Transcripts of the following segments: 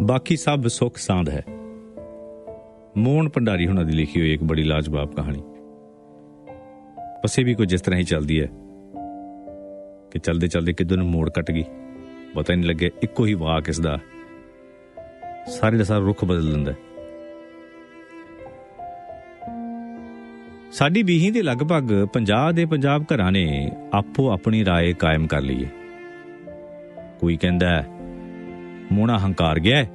ਬਾਕੀ ਸਭ ਸੁੱਖ ਸਾਂਦ ਹੈ ਮੋਹਨ ਭੰਡਾਰੀ ਹੁਣਾਂ ਦੀ ਲਿਖੀ ਹੋਈ ਇੱਕ ਬੜੀ ਲਾਜਵਾਬ ਕਹਾਣੀ ਪਸੇ ਵੀ ਕੁਝ ਇਸ ਤਰ੍ਹਾਂ ਹੀ ਚੱਲਦੀ ਹੈ ਕਿ ਚਲਦੇ ਚਲਦੇ ਕਿਦੋਂ ਨੂੰ ਮੋੜ ਕੱਟ ਗਈ ਪਤਾ ਹੀ ਨਹੀਂ ਲੱਗਿਆ ਇੱਕੋ ਹੀ ਵਾਕ ਇਸ ਦਾ ਸਾਰੇ ਦਾ ਸਾਰਾ ਰੁੱਖ ਬਦਲ ਦਿੰਦਾ ਹੈ। ਸਾਡੀ ਬੀਹੀ ਦੇ ਲਗਭਗ 50 ਦੇ 50 ਘਰਾਂ ਨੇ ਆਪੋ ਆਪਣੀ رائے ਕਾਇਮ ਕਰ ਲਈ ਹੈ ਕੋਈ ਕਹਿੰਦਾ ਹੈ, ਮੋਣਾ ਹੰਕਾਰ ਗਿਆ ਹੈ।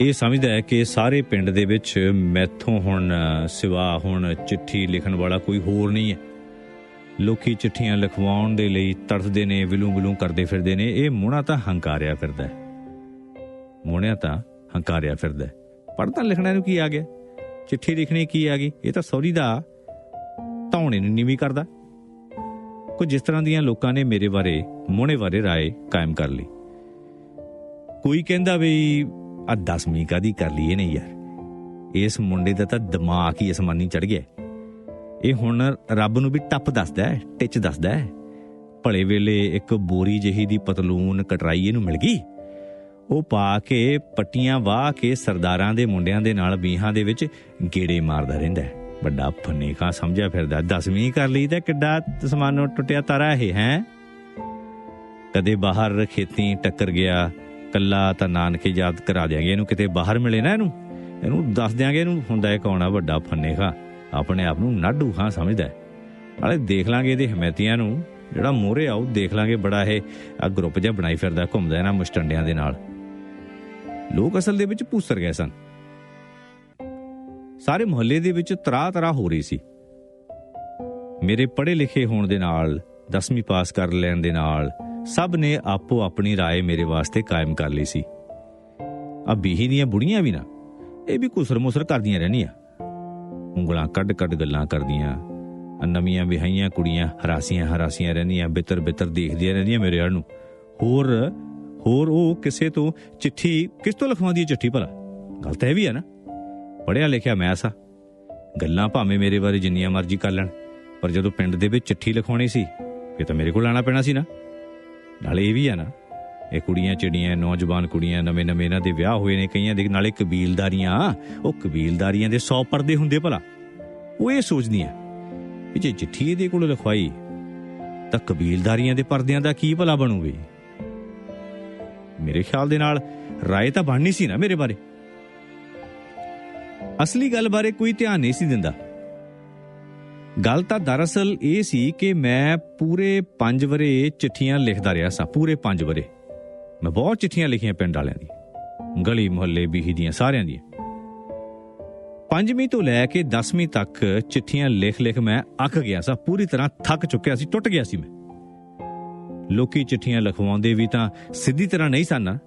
ਇਹ ਸਮਝਦਾ ਹੈ ਕਿ ਸਾਰੇ ਪਿੰਡ ਦੇ ਵਿੱਚ ਮੈਥੋਂ ਹੁਣ, ਸਿਵਾ ਹੁਣ, ਚਿੱਠੀ ਲਿਖਣ ਵਾਲਾ ਕੋਈ ਹੋਰ ਨਹੀਂ ਹੈ। ਲੋਕੀ ਚਿੱਠੀਆਂ ਲਿਖਵਾਉਣ ਦੇ ਲਈ ਤੜਫਦੇ ਨੇ, ਵਿਲੂ ਵਿਲੂ ਕਰਦੇ ਫਿਰਦੇ ਨੇ। ਇਹ ਮੋਣਾ ਤਾਂ ਹੰਕਾਰਿਆ ਫਿਰਦਾ ਹੈ। ਮੋਣਿਆ ਤਾਂ ਹੰਕਾਰਿਆ ਫਿਰਦਾ ਹੈ। ਪੜ੍ਹਨਾ ਲਿਖਣਾ ਨੂੰ ਕੀ ਆ ਗਿਆ? ਚਿੱਠੀ ਲਿਖਣੀ ਕੀ ਆ ਗਈ? ਇਹ ਤਾਂ ਸੌਰੀ ਦਾ ਧੌਣੇ ਨੂੰ ਨੀਵੀਂ ਕਰਦਾ। ਕੁਝ ਜਿਸ ਤਰ੍ਹਾਂ ਦੀਆਂ ਲੋਕਾਂ ਨੇ ਮੇਰੇ ਬਾਰੇ, ਮੋਹਣੇ ਬਾਰੇ ਰਾਏ ਕਾਇਮ ਕਰ ਲਈ। ਕੋਈ ਕਹਿੰਦਾ ਵੀ ਆ ਦਸਵੀਂ ਕਾਦੀ ਕਰ ਲਈ ਇਹਨੇ ਯਾਰ। ਇਸ ਮੁੰਡੇ ਦਾ ਤਾਂ ਦਿਮਾਗ ਹੀ ਅਸਮਾਨੀ ਚੜ ਗਿਆ। ਇਹ ਹੁਣ ਰੱਬ ਨੂੰ ਵੀ ਟੱਪ ਦੱਸਦਾ ਹੈ, ਟਿੱਚ ਦੱਸਦਾ ਹੈ। ਭਲੇ ਵੇਲੇ ਇੱਕ ਬੋਰੀ ਜਿਹੀ ਦੀ ਪਤਲੂਨ ਕਟਰਾਈ ਇਹਨੂੰ ਮਿਲ ਗਈ। ਉਹ ਪਾ ਕੇ ਪੱਟੀਆਂ ਵਾਹ ਕੇ ਸਰਦਾਰਾਂ ਦੇ ਮੁੰਡਿਆਂ ਦੇ ਨਾਲ ਬੀਹਾਂ ਦੇ ਵਿੱਚ ਗੇੜੇ ਮਾਰਦਾ ਰਹਿੰਦਾ ਹੈ। ਵੱਡਾ ਫਨੇਖਾ ਸਮਝਿਆ ਫਿਰਦਾ ਦਸਵੀਂ ਕਰ ਲਈ ਤਾਂ ਕਿੱਡਾ ਸਮਾਨੋਂ ਟੁੱਟਿਆ ਤਾਰਾ ਇਹ, ਹੈ? ਕਦੇ ਬਾਹਰ ਖੇਤੀ ਟੱਕਰ ਗਿਆ ਕੱਲਾ ਤਾਂ ਨਾਨਕੇ ਯਾਦ ਕਰਾ ਦਿਆਂਗੇ, ਇਹਨੂੰ ਕਿਤੇ ਬਾਹਰ ਮਿਲੇ ਨਾ ਇਹਨੂੰ। ਇਹਨੂੰ ਦੱਸ ਦਿਆਂਗੇ ਇਹਨੂੰ, ਹੁੰਦਾ ਹੈ ਕੌਣਾ ਵੱਡਾ ਫਨੇਖਾ। ਆਪਣੇ ਆਪ ਨੂੰ ਨਾਡੂ ਖਾਂ ਸਮਝਦਾ ਹੈ। ਨਾਲੇ ਦੇਖ ਲਾਂਗੇ ਇਹਦੇ ਹਮੈਤੀਆਂ ਨੂੰ, ਜਿਹੜਾ ਮੋਹਰੇ ਆਉ ਦੇਖ ਲਾਂਗੇ ਬੜਾ ਇਹ ਆ ਗਰੁੱਪ ਜਿਹਾ ਬਣਾਈ ਫਿਰਦਾ, ਘੁੰਮਦਾ ਇਹਨਾਂ ਮੁਸਟੰਡਿਆਂ ਦੇ ਨਾਲ। ਲੋਕ ਅਸਲ ਦੇ ਵਿੱਚ ਪੂਸਰ ਗਏ ਸਨ। ਸਾਰੇ ਮੁਹੱਲੇ ਦੇ ਵਿੱਚ ਤਰਾ ਤਰਾ ਹੋ ਰਹੀ ਸੀ। ਮੇਰੇ ਪੜ੍ਹੇ ਲਿਖੇ ਹੋਣ ਦੇ ਨਾਲ 10ਵੀਂ ਪਾਸ ਕਰ ਲੈਣ ਦੇ ਨਾਲ ਸਭ ਨੇ ਆਪੋ ਆਪਣੀ رائے ਮੇਰੇ ਵਾਸਤੇ ਕਾਇਮ ਕਰ ਲਈ ਸੀ ਆ ਬੀਹੀ ਦੀਆਂ ਬੁੜੀਆਂ ਵੀ ਨਾ ਇਹ ਵੀ ਕੁਸਰ ਮੁਸਰ ਕਰਦੀਆਂ ਰਹਿੰਦੀਆਂ ਉਂਗਲਾਂ ਕੱਢ ਕੱਢ ਗੱਲਾਂ ਕਰਦੀਆਂ ਆਹ ਨਵੀਆਂ ਵਿਹਾਈਆਂ ਕੁੜੀਆਂ ਹਰਾਸੀਆਂ ਹਰਾਸੀਆਂ ਰਹਿੰਦੀਆਂ ਬਿੱਤਰ ਬਿੱਤਰ ਦੇਖਦੀਆਂ ਰਹਿੰਦੀਆਂ ਮੇਰੇ ਹੜ ਨੂੰ ਹੋਰ ਹੋਰ ਉਹ ਕਿਸੇ ਤੋਂ ਚਿੱਠੀ ਕਿਸ ਤੋਂ ਲਿਖਵਾਉਂਦੀ ਹੈ ਚਿੱਠੀ ਭਲਾ ਗੱਲ ਤਾਂ ਇਹ ਵੀ ਹੈ ਨਾ ਪੜਿਆ ਲਿਖਿਆ ਮੈਂ ਸਾ ਗੱਲਾਂ ਭਾਵੇਂ ਮੇਰੇ ਬਾਰੇ ਜਿੰਨੀਆਂ ਮਰਜ਼ੀ ਕਰ ਲੈਣ ਪਰ ਜਦੋਂ ਪਿੰਡ ਦੇ ਵਿੱਚ ਚਿੱਠੀ ਲਿਖਵਾਉਣੀ ਸੀ ਫੇ ਤਾਂ ਮੇਰੇ ਕੋਲ ਆਣਾ ਪੈਣਾ ਸੀ ਨਾ ਨਾਲੇ ਇਹ ਵੀ ਆ ਨਾ, ਇਹ ਕੁੜੀਆਂ ਚਿੜੀਆਂ, ਨੌਜਵਾਨ ਕੁੜੀਆਂ, ਨਵੇਂ ਨਵੇਂ ਇਹਨਾਂ ਦੇ ਵਿਆਹ ਹੋਏ ਨੇ ਕਈਆਂ ਦੇ, ਨਾਲੇ ਕਬੀਲਦਾਰੀਆਂ, ਉਹ ਕਬੀਲਦਾਰੀਆਂ ਦੇ 100 ਪਰਦੇ ਹੁੰਦੇ ਭਲਾ। ਉਹ ਇਹ ਸੋਚਦੀਆਂ ਵੀ ਜੇ ਚਿੱਠੀ ਇਹਦੇ ਕੋਲ ਲਿਖਵਾਈ, ਤਾਂ ਕਬੀਲਦਾਰੀਆਂ ਦੇ ਪਰਦਿਆਂ ਦਾ ਕੀ ਭਲਾ ਬਣੂਗੀ ਮੇਰੇ ਖਿਆਲ ਦੇ ਨਾਲ ਰਾਏ ਤਾਂ ਬਣਨੀ ਸੀ ਨਾ ਮੇਰੇ ਬਾਰੇ। ਅਸਲੀ ਗੱਲ ਬਾਰੇ ਕੋਈ ਧਿਆਨ ਨਹੀਂ ਸੀ ਦਿੰਦਾ। ਗੱਲ ਤਾਂ ਦਰਅਸਲ ਇਹ ਸੀ ਕਿ ਮੈਂ ਪੂਰੇ 5 ਵਰੇ ਚਿੱਠੀਆਂ ਲਿਖਦਾ ਰਿਹਾ ਸਾਂ, ਪੂਰੇ 5 ਵਰੇ। ਮੈਂ ਬਹੁਤ ਚਿੱਠੀਆਂ ਲਿਖੀਆਂ ਪਿੰਡ ਵਾਲਿਆਂ ਦੀ ਗਲੀ ਮੁਹੱਲੇ ਬੀਹੀ ਦੀਆਂ, ਸਾਰਿਆਂ ਦੀਆਂ। ਪੰਜਵੀਂ ਤੋਂ ਲੈ ਕੇ 10ਵੀਂ ਤੱਕ ਚਿੱਠੀਆਂ ਲਿਖ-ਲਿਖ ਮੈਂ ਅੱਕ ਗਿਆ ਸਾਂ, ਪੂਰੀ ਤਰ੍ਹਾਂ ਥੱਕ ਚੁੱਕਿਆ ਸੀ, ਟੁੱਟ ਗਿਆ ਸੀ ਮੈਂ। ਲੋਕੀ ਚਿੱਠੀਆਂ ਲਿਖਵਾਉਂਦੇ ਵੀ ਤਾਂ ਸਿੱਧੀ ਤਰ੍ਹਾਂ ਨਹੀਂ ਸਨ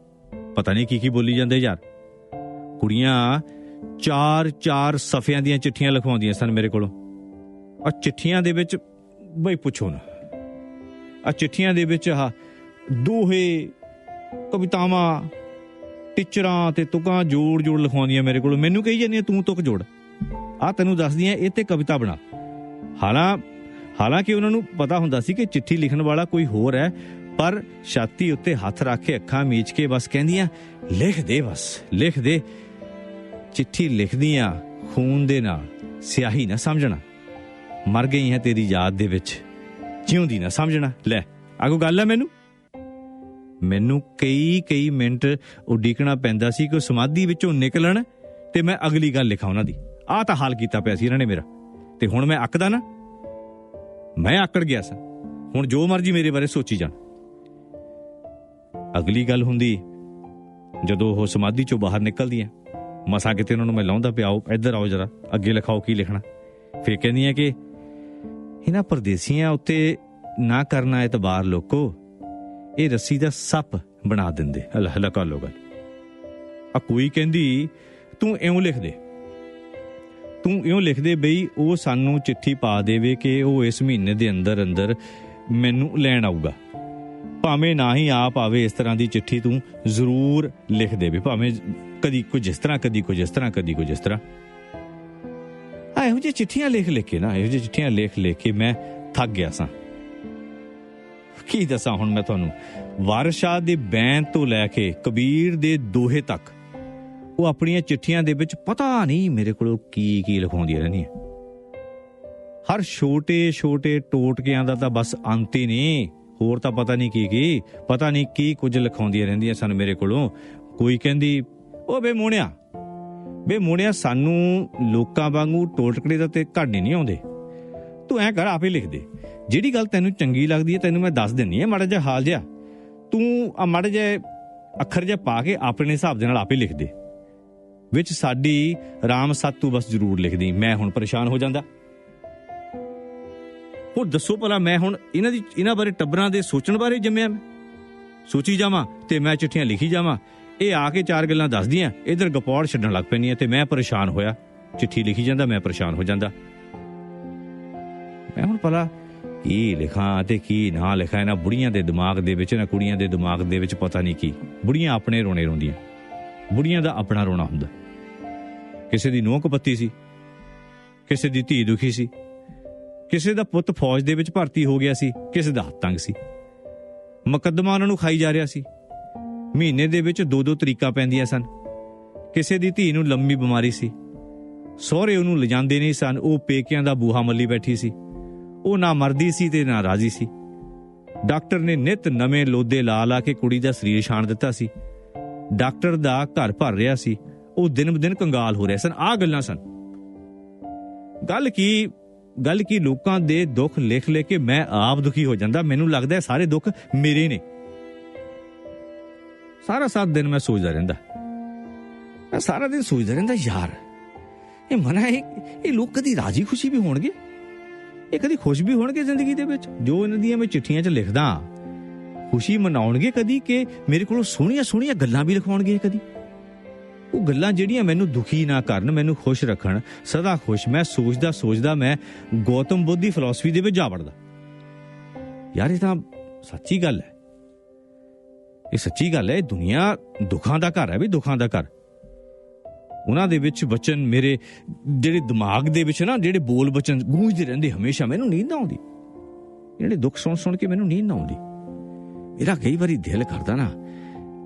ਪਤਾ ਨਹੀਂ ਕੀ ਕੀ ਬੋਲੀ ਜਾਂਦੇ ਯਾਰ। ਕੁੜੀਆਂ ਚਾਰ ਚਾਰ ਸਫ਼ਿਆਂ ਦੀਆਂ ਚਿੱਠੀਆਂ ਲਿਖਵਾਉਂਦੀਆਂ ਸਨ ਮੇਰੇ ਕੋਲੋਂ। ਆ ਚਿੱਠੀਆਂ ਦੇ ਵਿੱਚ ਬਈ ਪੁੱਛੋ ਨਾ। ਆ ਚਿੱਠੀਆਂ ਦੇ ਵਿੱਚ ਆ ਦੋਹੇ ਕਵਿਤਾਵਾਂ, ਟੀਚਰਾਂ ਤੇ ਤੁਕਾਂ ਜੋੜ ਜੋੜ ਲਿਖਵਾਉਂਦੀਆਂ ਮੇਰੇ ਕੋਲ। ਮੈਨੂੰ ਕਹੀ ਜਾਂਦੀਆਂ, ਤੂੰ ਤੁਕ ਜੋੜ। ਆ ਤੈਨੂੰ ਦੱਸਦੀਆਂ ਇਹ ਤੇ ਕਵਿਤਾ ਬਣਾ। ਹਾਲਾਂ, ਹਾਲਾਂਕਿ ਉਹਨਾਂ ਨੂੰ ਪਤਾ ਹੁੰਦਾ ਸੀ ਕਿ ਚਿੱਠੀ ਲਿਖਣ ਵਾਲਾ ਕੋਈ ਹੋਰ ਹੈ, ਪਰ ਛਾਤੀ ਉੱਤੇ ਹੱਥ ਰੱਖ ਕੇ ਅੱਖਾਂ ਮੀਚ ਕੇ ਬਸ ਕਹਿੰਦੀਆਂ, ਲਿਖ ਦੇ ਬਸ, ਲਿਖ ਦੇ। ਚਿੱਠੀ ਲਿਖਦੀਆਂ ਖੂਨ ਦੇ ਨਾਲ, ਸਿਆਹੀ ਨਾ ਸਮਝਣਾ। ਮਰ ਗਈ ਹੈ ਤੇਰੀ ਯਾਦ ਦੇ ਵਿੱਚ। ਜਿਉਂਦੀ ਨਾ ਸਮਝਣਾ। ਲੈ, ਆਗੂ ਗੱਲ ਹੈ ਮੈਨੂੰ? ਮੈਨੂੰ ਕਈ ਕਈ ਮਿੰਟ ਉਡੀਕਣਾ ਪੈਂਦਾ ਸੀ ਕਿ ਸਮਾਧੀ ਵਿੱਚੋਂ ਨਿਕਲਣ ਤੇ ਮੈਂ ਅਗਲੀ ਗੱਲ ਲਿਖਾਂ ਉਹਨਾਂ ਦੀ। ਆਹ ਤਾਂ ਹਾਲ ਕੀਤਾ ਪਿਆ ਸੀ ਇਹਨਾਂ ਨੇ ਮੇਰਾ। ਤੇ ਹੁਣ ਮੈਂ ਅੱਕਦਾ ਨਾ? ਮੈਂ ਆਕੜ ਗਿਆ ਸਾਂ। ਹੁਣ ਜੋ ਮਰਜ਼ੀ ਮੇਰੇ ਬਾਰੇ ਸੋਚੀ ਜਾਣ। ਅਗਲੀ ਗੱਲ ਹੁੰਦੀ, ਜਦੋਂ ਉਹ ਸਮਾਧੀ ਚੋਂ ਬਾਹਰ ਨਿਕਲਦੀਆਂ। ਮਸਾ ਕਿਤੇ ਉਹਨਾਂ ਨੂੰ ਮੈਂ ਲਾਉਂਦਾ ਪਿਆ, ਆਓ, ਇੱਧਰ ਆਓ ਜਰਾ, ਅੱਗੇ ਲਿਖਾਓ ਕੀ ਲਿਖਣਾ। ਫੇਰ ਹੈ ਕਿ ਇਹਨਾਂ ਪਰਦੇਸੀਆਂ ਉੱਤੇ ਨਾ ਕਰਨਾ ਇਤਬਾਰ ਲੋਕੋ ਇਹ ਰੱਸੀ ਦਾ ਸੱਪ ਬਣਾ ਦਿੰਦੇ। ਹਲਾ ਹਲਾ ਆ ਕੋਈ ਕਹਿੰਦੀ, ਤੂੰ ਇਉਂ ਲਿਖ ਦੇ। ਤੂੰ ਇਉਂ ਲਿਖ ਦੇ ਬਈ, ਉਹ ਸਾਨੂੰ ਚਿੱਠੀ ਪਾ ਦੇਵੇ ਕਿ ਉਹ ਇਸ ਮਹੀਨੇ ਦੇ ਅੰਦਰ ਅੰਦਰ ਮੈਨੂੰ ਲੈਣ ਆਊਗਾ। ਭਾਵੇਂ ਨਾ ਹੀ ਆਪ ਆਵੇ ਇਸ ਤਰ੍ਹਾਂ ਦੀ ਚਿੱਠੀ ਤੂੰ ਜ਼ਰੂਰ ਲਿਖ ਦੇਵੇ ਭਾਵੇਂ ਕਦੀ ਕੁਝ ਇਸ ਤਰ੍ਹਾਂ, ਕਦੀ ਕੁਝ ਇਸ ਤਰ੍ਹਾਂ, ਕਦੀ ਕੁਝ ਇਸ ਤਰ੍ਹਾਂ। ਆ ਇਹੋ ਜਿਹੀ ਚਿੱਠੀਆਂ ਲਿਖ ਲਿਖ ਕੇ ਨਾ, ਇਹੋ ਜਿਹੀ ਚਿੱਠੀਆਂ ਲਿਖ ਲਿਖ ਕੇ ਮੈਂ ਥੱਕ ਗਿਆ ਸਾਂ। ਕੀ ਦੱਸਾਂ ਹੁਣ ਮੈਂ ਤੁਹਾਨੂੰ? ਵਾਰਸ਼ਾ ਦੇ ਬੈਨ ਤੋਂ ਲੈ ਕੇ ਕਬੀਰ ਦੇ ਦੋਹੇ ਤੱਕ, ਉਹ ਆਪਣੀਆਂ ਚਿੱਠੀਆਂ ਦੇ ਵਿੱਚ ਪਤਾ ਨਹੀਂ ਮੇਰੇ ਕੋਲੋਂ ਕੀ ਕੀ ਲਿਖਾਉਂਦੀਆਂ ਰਹਿੰਦੀਆਂ। ਹਰ ਛੋਟੇ ਛੋਟੇ ਟੋਟਕਿਆਂ ਦਾ ਤਾਂ ਬਸ ਅੰਤ ਹੀ ਨਹੀਂ, ਹੋਰ ਤਾਂ ਪਤਾ ਨਹੀਂ ਕੀ ਕੀ, ਪਤਾ ਨਹੀਂ ਕੀ ਕੁਝ ਲਿਖਾਉਂਦੀਆਂ ਰਹਿੰਦੀਆਂ ਸਨ ਮੇਰੇ ਕੋਲੋਂ। ਕੋਈ ਕਹਿੰਦੀ ਉਹ ਬੇ ਮੋਹਣਿਆ ਬੇ ਮੋਹਣਿਆ ਸਾਨੂੰ ਲੋਕਾਂ ਵਾਂਗੂ ਟੋਟਕੜੇ ਦਾ ਤੇ ਘਾੜੇ ਨਹੀਂ ਆਉਂਦੇ। ਤੂੰ ਐ ਕਰ, ਆਪੇ ਲਿਖ ਦੇ। ਜਿਹੜੀ ਗੱਲ ਤੈਨੂੰ ਚੰਗੀ ਲੱਗਦੀ ਹੈ, ਤੈਨੂੰ ਮੈਂ ਦੱਸ ਦਿੰਨੀ ਹੈ, ਮਾੜਾ ਜਿਹਾ ਹਾਲ ਜਿਹਾ। ਤੂੰ ਆ ਮਾੜਾ ਜਿਹਾ ਅੱਖਰ ਜਿਹਾ ਪਾ ਕੇ ਆਪਣੇ ਹਿਸਾਬ ਦੇ ਨਾਲ ਆਪੇ ਲਿਖ ਦੇ। ਵਿੱਚ ਸਾਡੀ ਰਾਮ ਸਤੂ ਬਸ ਜ਼ਰੂਰ ਲਿਖਦੀ ਮੈਂ ਹੁਣ ਪਰੇਸ਼ਾਨ ਹੋ ਜਾਂਦਾ। ਉਹ ਦੱਸੋ ਭਲਾ, ਮੈਂ ਹੁਣ ਇਹਨਾਂ ਦੀ, ਇਹਨਾਂ ਬਾਰੇ ਟੱਬਰਾਂ ਦੇ ਸੋਚਣ ਬਾਰੇ ਜੰਮਿਆ ਮੈਂ। ਸੋਚੀ ਜਾਵਾਂ ਤੇ ਮੈਂ ਚਿੱਠੀਆਂ ਲਿਖੀ ਜਾਵਾਂ। ਇਹ ਆ ਕੇ ਚਾਰ ਗੱਲਾਂ ਦੱਸਦੀਆਂ। ਇਧਰ ਗਪੌੜ ਛੱਡਣ ਲੱਗ ਪੈਂਦੀਆਂ ਤੇ ਮੈਂ ਪਰੇਸ਼ਾਨ ਹੋਇਆ। ਚਿੱਠੀ ਲਿਖੀ ਜਾਂਦਾ, ਮੈਂ ਪਰੇਸ਼ਾਨ ਹੋ ਜਾਂਦਾ। ਮੈਂ ਹੁਣ ਭਲਾ ਕੀ ਲਿਖਾਂ ਤੇ ਕੀ ਨਾ ਲਿਖਾਂ, ਇਹਨਾਂ ਬੁੜੀਆਂ ਦੇ ਦਿਮਾਗ ਦੇ ਵਿੱਚ ਨਾ ਕੁੜੀਆਂ ਦੇ ਦਿਮਾਗ ਦੇ ਵਿੱਚ ਪਤਾ ਨਹੀਂ ਕੀ। ਬੁੜੀਆਂ ਆਪਣੇ ਰੋਣੇ ਰੋਂਦੀਆਂ। ਬੁੜੀਆਂ ਦਾ ਆਪਣਾ ਰੋਣਾ ਹੁੰਦਾ। ਕਿਸੇ ਦੀ ਨੋਕ ਪੱਤੀ ਸੀ। ਕਿਸੇ ਦੀ ਧੀ ਦੁਖੀ ਸੀ। ਕਿਸੇ ਦਾ ਪੁੱਤ ਫੌਜ ਦੇ ਵਿੱਚ ਭਰਤੀ ਹੋ ਗਿਆ ਸੀ। ਕਿਸੇ ਦਾ ਹੱਥ ਸੀ। ਮੁਕੱਦਮਾ ਉਹਨਾਂ ਨੂੰ ਖਾਈ ਜਾ ਰਿਹਾ ਸੀ। ਮਹੀਨੇ ਦੇ ਵਿੱਚ ਦੋ ਦੋ ਤਰੀਕਾਂ ਪੈਂਦੀਆਂ ਸਨ। ਕਿਸੇ ਦੀ ਧੀ ਨੂੰ ਲੰਮੀ ਬਿਮਾਰੀ ਸੀ। ਸਹੁਰੇ ਉਹਨੂੰ ਲਿਜਾਂਦੇ ਨਹੀਂ ਸਨ, ਉਹ ਪੇਕਿਆਂ ਦਾ ਬੂਹਾ ਮੱਲੀ ਬੈਠੀ ਸੀ। ਉਹ ਨਾ ਮਰਦੀ ਸੀ ਤੇ ਨਾ ਰਾਜੀ ਸੀ। ਡਾਕਟਰ ਨੇ ਨਿਤ ਨਵੇਂ ਲੋਦੇ ਲਾ ਲਾ ਕੇ ਕੁੜੀ ਦਾ ਸਰੀਰ ਛਾਣ ਦਿੱਤਾ ਸੀ। ਡਾਕਟਰ ਦਾ ਘਰ ਭਰ ਰਿਹਾ ਸੀ। ਉਹ ਦਿਨ ਬਦਿਨ ਕੰਗਾਲ ਹੋ ਰਿਹਾ ਸਨ। ਆ ਗੱਲਾਂ ਸਨ। ਗੱਲ ਕੀ ਗੱਲ ਕੀ ਲੋਕਾਂ ਦੇ ਦੁੱਖ ਲਿਖ ਲੈ ਕੇ ਮੈਂ ਆਪ ਦੁਖੀ ਹੋ ਜਾਂਦਾ, ਮੈਨੂੰ ਲੱਗਦਾ ਸਾਰੇ ਦੁੱਖ ਮੇਰੇ ਨੇ। ਸਾਰਾ ਸਾਤ ਦਿਨ ਮੈਂ ਸੋਚਦਾ ਰਹਿੰਦਾ। ਮੈਂ ਸਾਰਾ ਦਿਨ ਸੋਚਦਾ ਰਹਿੰਦਾ, ਯਾਰ, ਇਹ ਮਨਾ ਇਹ ਇਹ ਲੋਕ ਕਦੀ ਰਾਜੀ ਖੁਸ਼ੀ ਵੀ ਹੋਣਗੇ? ਇਹ ਕਦੀ ਖੁਸ਼ ਵੀ ਹੋਣਗੇ ਜ਼ਿੰਦਗੀ ਦੇ ਵਿੱਚ? ਜੋ ਇਹਨਾਂ ਦੀਆਂ ਮੈਂ ਚਿੱਠੀਆਂ 'ਚ ਲਿਖਦਾ, ਖੁਸ਼ੀ ਮਨਾਉਣਗੇ ਕਦੀ ਕਿ ਮੇਰੇ ਕੋਲੋਂ ਸੋਹਣੀਆਂ ਸੋਹਣੀਆਂ ਗੱਲਾਂ ਵੀ ਲਿਖਾਉਣਗੇ ਕਦੀ? ਉਹ ਗੱਲਾਂ ਜਿਹੜੀਆਂ ਮੈਨੂੰ ਦੁਖੀ ਨਾ ਕਰਨ, ਮੈਨੂੰ ਖੁਸ਼ ਰੱਖਣ, ਸਦਾ ਖੁਸ਼, ਮੈਂ ਸੋਚਦਾ ਸੋਚਦਾ ਮੈਂ ਗੌਤਮ ਬੁੱਧ ਦੀ ਫਿਲਾਸਫੀ ਦੇ ਵਿੱਚ ਜਾ ਵੜਦਾ। ਯਾਰ, ਇਹ ਤਾਂ ਸੱਚੀ ਗੱਲ ਹੈ। ਇਹ ਸੱਚੀ ਗੱਲ ਹੈ, ਇਹ ਦੁਨੀਆ ਦੁੱਖਾਂ ਦਾ ਘਰ ਹੈ ਵੀ ਦੁੱਖਾਂ ਦਾ ਘਰ। ਉਹਨਾਂ ਦੇ ਵਿੱਚ ਵਚਨ ਮੇਰੇ, ਜਿਹੜੇ ਦਿਮਾਗ ਦੇ ਵਿੱਚ ਨਾ, ਜਿਹੜੇ ਬੋਲ ਬਚਨ ਗੂੰਜਦੇ ਰਹਿੰਦੇ ਹਮੇਸ਼ਾ, ਮੈਨੂੰ ਨੀਂਦ ਨਾ ਆਉਂਦੀ। ਜਿਹੜੇ ਦੁੱਖ ਸੁਣ ਸੁਣ ਕੇ ਮੈਨੂੰ ਨੀਂਦ ਨਾ ਆਉਂਦੀ। ਮੇਰਾ ਕਈ ਵਾਰੀ ਦਿਲ ਕਰਦਾ ਨਾ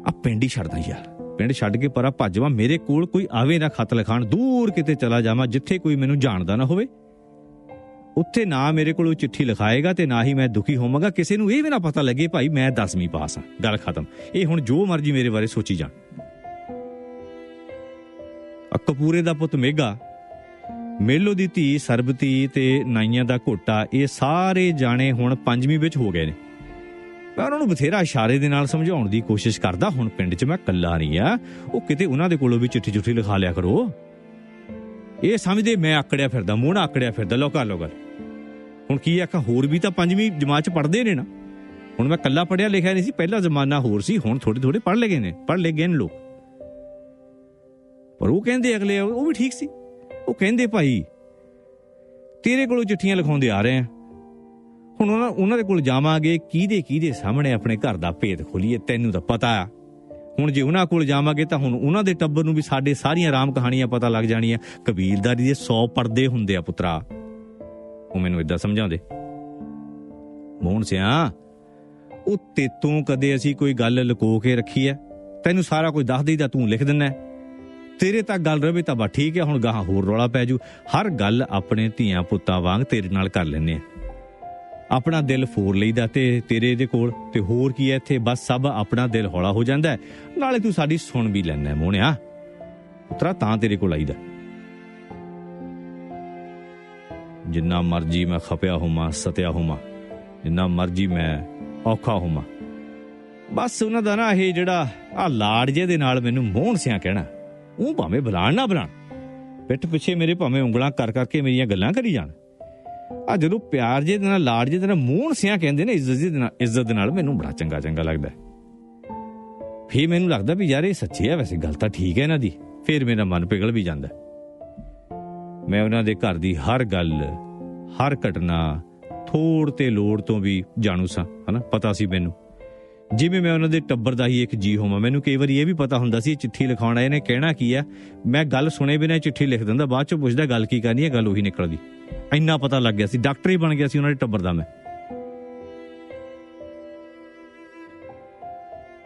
ਆ ਪਿੰਡ ਹੀ ਛੱਡਦਾ ਯਾਰ। ਪਿੰਡ ਛੱਡ ਕੇ ਪਰਾਂ ਭੱਜਵਾ ਮੇਰੇ ਕੋਲ ਕੋਈ ਆਵੇ ਨਾ ਖਤ ਲਿਖਾਣ, ਦੂਰ ਕਿਤੇ ਚਲਾ ਜਾਵਾਂ, ਜਿੱਥੇ ਕੋਈ ਮੈਨੂੰ ਜਾਣਦਾ ਨਾ ਹੋਵੇ। ਉੱਥੇ ਨਾ ਮੇਰੇ ਕੋਲ ਉਹ ਚਿੱਠੀ ਲਿਖਾਏਗਾ ਤੇ ਨਾ ਹੀ ਮੈਂ ਦੁਖੀ ਹੋਵਾਂਗਾ। ਕਿਸੇ ਨੂੰ ਇਹ ਵੀ ਨਾ ਪਤਾ ਲੱਗੇ ਭਾਈ ਮੈਂ 10ਵੀਂ ਪਾਸ ਹਾਂ। ਗੱਲ ਖਤਮ। ਇਹ ਹੁਣ ਜੋ ਮਰਜ਼ੀ ਮੇਰੇ ਬਾਰੇ ਸੋਚੀ ਜਾਣ। ਆ ਕਪੂਰੇ ਦਾ ਪੁੱਤ ਮੇਗਾ ਮੇਲੋ ਦੀ ਧੀ ਸਰਬਤੀ ਤੇ ਨਾਈਆਂ ਦਾ ਘੋਟਾ, ਇਹ ਸਾਰੇ ਜਾਣੇ ਹੁਣ ਪੰਜਵੀਂ ਵਿੱਚ ਹੋ ਗਏ ਨੇ। ਮੈਂ ਉਹਨਾਂ ਨੂੰ ਬਥੇਰਾ ਇਸ਼ਾਰੇ ਦੇ ਨਾਲ ਸਮਝਾਉਣ ਦੀ ਕੋਸ਼ਿਸ਼ ਕਰਦਾ। ਹੁਣ ਪਿੰਡ 'ਚ ਮੈਂ ਕੱਲਾ ਨਹੀਂ ਆ। ਉਹ ਕਿਤੇ ਉਹਨਾਂ ਦੇ ਕੋਲੋਂ ਵੀ ਚਿੱਠੀ ਚੁੱਠੀ ਲਿਖਾ ਲਿਆ ਕਰੋ। ਇਹ ਸਮਝਦੇ ਮੈਂ ਆਕੜਿਆ ਫਿਰਦਾ, ਮੂੰਹ ਨਾ ਆਕੜਿਆ ਫਿਰਦਾ ਲੋਕਾਂ ਲੋਕਾਂ ਹੁਣ ਕੀ ਆਖਾ, ਹੋਰ ਵੀ ਤਾਂ ਪੰਜਵੀਂ ਜਮਾਤ 'ਚ ਪੜ੍ਹਦੇ ਨੇ ਨਾ। ਹੁਣ ਮੈਂ ਕੱਲਾ ਪੜਿਆ ਲਿਖਿਆ ਨਹੀਂ ਸੀ, ਪਹਿਲਾ ਜ਼ਮਾਨਾ ਹੋਰ ਸੀ, ਹੁਣ ਥੋੜੇ ਥੋੜੇ ਪੜ੍ਹ ਲਏ ਗਏ ਨੇ, ਪੜ੍ਹ ਲਏ ਗਏ ਨੇ ਲੋਕ। ਪਰ ਉਹ ਕਹਿੰਦੇ ਅਗਲੇ, ਉਹ ਵੀ ਠੀਕ ਸੀ। ਉਹ ਕਹਿੰਦੇ, ਭਾਈ, ਤੇਰੇ ਕੋਲੋਂ ਚਿੱਠੀਆਂ ਲਿਖਾਉਂਦੇ ਆ ਰਹੇ ਆ। ਹੁਣ ਉਹਨਾਂ ਉਹਨਾਂ ਦੇ ਕੋਲ ਜਾਵਾਂਗੇ, ਕਿਹਦੇ ਕਿਹਦੇ ਸਾਹਮਣੇ ਆਪਣੇ ਘਰ ਦਾ ਭੇਦ ਖੋਲੀਏ, ਤੈਨੂੰ ਤਾਂ ਪਤਾ ਆ। ਹੁਣ ਜੇ ਉਹਨਾਂ ਕੋਲ ਜਾਵਾਂਗੇ ਤਾਂ ਹੁਣ ਉਹਨਾਂ ਦੇ ਟੱਬਰ ਨੂੰ ਵੀ ਸਾਡੇ ਸਾਰੀਆਂ ਰਾਮ ਕਹਾਣੀਆਂ ਪਤਾ ਲੱਗ ਜਾਣੀਆਂ। ਕਬੀਲਦਾਰੀ ਦੇ 100 ਪਰਦੇ ਹੁੰਦੇ ਆ ਪੁੱਤਰਾ। ਉਹ ਮੈਨੂੰ ਇਦਾਂ ਸਮਝਾਉਂਦੇ ਮੋਹਨ ਸਿਆ, ਉਹ ਤੇਤੋਂ ਕਦੇ ਅਸੀਂ ਕੋਈ ਗੱਲ ਲੁਕੋ ਕੇ ਰੱਖੀ ਐ? ਤੈਨੂੰ ਸਾਰਾ ਕੁਝ ਦੱਸ ਦਈਦਾ, ਤੂੰ ਲਿਖ ਦਿੰਨਾ ਤੇਰੇ ਤੱਕ ਗੱਲ ਰਵੇ ਤਾਂ ਬਾ ਠੀਕ ਹੈ ਹੁਣ ਗਾਹਾਂ ਹੋਰ ਰੌਲਾ ਪੈ ਜੂ। ਹਰ ਗੱਲ ਆਪਣੇ ਧੀਆਂ ਪੁੱਤਾਂ ਵਾਂਗ ਤੇਰੇ ਨਾਲ ਕਰ ਲੈਨੇ ਆ। ਆਪਣਾ ਦਿਲ ਫੋਰ ਲਈਦਾ ਤੇ ਤੇਰੇ ਦੇ ਕੋਲ, ਤੇ ਹੋਰ ਕੀ ਐ ਇੱਥੇ? ਬਸ ਸਭ ਆਪਣਾ ਦਿਲ ਹੌਲਾ ਹੋ ਜਾਂਦਾ ਨਾਲੇ ਤੂੰ ਸਾਡੀ ਸੁਣ ਵੀ ਲੈਣਾ ਮੋਹਣਿਆ ਪੁੱਤਰਾ, ਤਾਂ ਤੇਰੇ ਕੋਲ ਆਈਦਾ। ਜਿੰਨਾ ਮਰਜ਼ੀ ਮੈਂ ਖਪਿਆ ਹੋਵਾਂ, ਸਤਿਆ ਹੋਵਾਂ, ਜਿੰਨਾ ਮਰਜ਼ੀ ਮੈਂ ਔਖਾ ਹੋਵਾਂ। ਬਸ ਉਹਨਾਂ ਦਾ ਨਾ ਇਹ ਜਿਹੜਾ ਆ ਲਾੜ ਜੇ ਦੇ ਨਾਲ ਮੈਨੂੰ ਮੋਹਣ ਸਿਆ ਕਹਿਣਾ, ਉਹ ਭਾਵੇਂ ਬੁਲਾਣ ਨਾ ਬੁਲਾਣ ਪਿੱਠ ਪਿੱਛੇ ਮੇਰੇ ਭਾਵੇਂ ਉਂਗਲਾਂ ਕਰ ਕਰਕੇ ਮੇਰੀਆਂ ਗੱਲਾਂ ਕਰੀ ਜਾਣ। ਆ ਜਦੋਂ ਪਿਆਰ ਜੇ ਦੇ ਨਾਲ ਲਾੜ ਜੇ ਦੇ ਨਾਲ ਮੂਹਣ ਸਿਆ ਕਹਿੰਦੇ ਨੇ, ਇੱਜ਼ਤ ਦੇ ਨਾਲ, ਇੱਜ਼ਤ ਦੇ ਨਾਲ ਮੈਨੂੰ ਬੜਾ ਚੰਗਾ ਚੰਗਾ ਲੱਗਦਾ। ਫੇਰ ਮੈਨੂੰ ਲੱਗਦਾ ਵੀ ਯਾਰ ਇਹ ਸੱਚੀ ਹੈ ਵੈਸੇ ਗੱਲ ਤਾਂ ਠੀਕ ਹੈ ਇਹਨਾਂ ਦੀ, ਫੇਰ ਮੇਰਾ ਮਨ ਪਿਘਲ ਵੀ ਜਾਂਦਾ। ਮੈਂ ਉਹਨਾਂ ਦੇ ਘਰ ਦੀ ਹਰ ਗੱਲ, ਹਰ ਘਟਨਾ ਥੋੜ ਤੇ ਲੋੜ ਤੋਂ ਵੀ ਜਾਣੂ ਸਾਂ, ਹਨਾ? ਪਤਾ ਸੀ ਮੈਨੂੰ। ਜਿਵੇਂ ਮੈਂ ਉਹਨਾਂ ਦੇ ਟੱਬਰ ਦਾ ਹੀ ਇੱਕ ਜੀ ਹੋਵਾਂ, ਮੈਨੂੰ ਕਈ ਵਾਰੀ ਇਹ ਵੀ ਪਤਾ ਹੁੰਦਾ ਸੀ ਚਿੱਠੀ ਲਿਖਾਉਣਾ ਇਹਨੇ ਕਹਿਣਾ ਕੀ ਆ ਮੈਂ ਗੱਲ ਸੁਣੇ ਬਿਨਾਂ ਚਿੱਠੀ ਲਿਖ ਦਿੰਦਾ, ਬਾਅਦ ਚ ਪੁੱਛਦਾ, ਗੱਲ ਕੀ ਕਰਨੀ ਹੈ? ਗੱਲ ਉਹੀ ਨਿਕਲਦੀ। ਇੰਨਾ ਪਤਾ ਲੱਗ ਗਿਆ ਸੀ, ਡਾਕਟਰ ਹੀ ਬਣ ਗਿਆ ਸੀ ਉਹਨਾਂ ਦੇ ਟੱਬਰ ਦਾ ਮੈਂ।